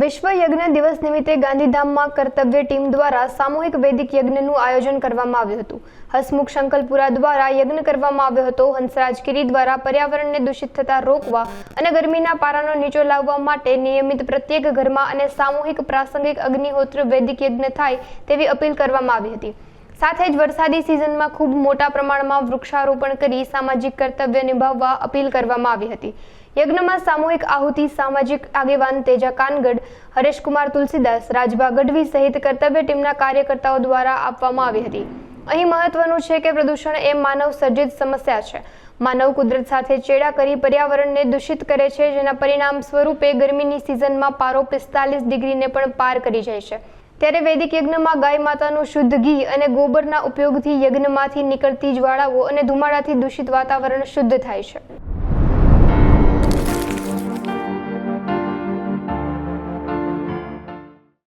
વિશ્વ યજ્ઞ દિવસ નિમિત્તે ગાંધીધામમાં કર્તવ્ય ટીમ દ્વારા સામૂહિક વૈદિક યજ્ઞનું આયોજન કરવામાં આવ્યું હતું. હસમુખ શંકલપુરા દ્વારા યજ્ઞ કરવામાં આવ્યો હતો. હંસરાજ ગીરી દ્વારા પર્યાવરણને દૂષિત થતા રોકવા અને ગરમીના પારાનો નીચો લાવવા માટે નિયમિત પ્રત્યેક ઘરમાં અને સામૂહિક પ્રાસંગિક અગ્નિહોત્ર વૈદિક યજ્ઞ થાય તેવી અપીલ કરવામાં આવી હતી. સાથે જ વરસાદી સિઝનમાં ખૂબ મોટા પ્રમાણમાં વૃક્ષારોપણ કરી સામાજિક કર્તવ્ય નિભાવવા અપીલ કરવામાં આવી હતી. યજ્ઞમાં સામૂહિક આહુતિ, સામાજિક આગેવાન તેજા કાનગડ હરેશકુમાર તુલસીદાસ, રાજભા ગઢવી સહિત કર્તવ્ય ટીમના કાર્યકર્તાઓ દ્વારા આપવામાં આવી હતી. અહીં મહત્વનું છે કે પ્રદૂષણ એ માનવ સર્જિત સમસ્યા છે. માનવ કુદરત સાથે ચેડા કરી પર્યાવરણને દૂષિત કરે છે, જેના પરિણામ સ્વરૂપે ગરમીની સિઝનમાં પારો પિસ્તાલીસ ડિગ્રીને પણ પાર કરી જાય છે. ત્યારે વૈદિક યજ્ઞમાં ગાય માતાનું શુદ્ધ ઘી અને ગોબરના ઉપયોગથી યજ્ઞમાંથી નીકળતી જ્વાળાઓ અને ધુમાડાથી દૂષિત વાતાવરણ શુદ્ધ થાય છે.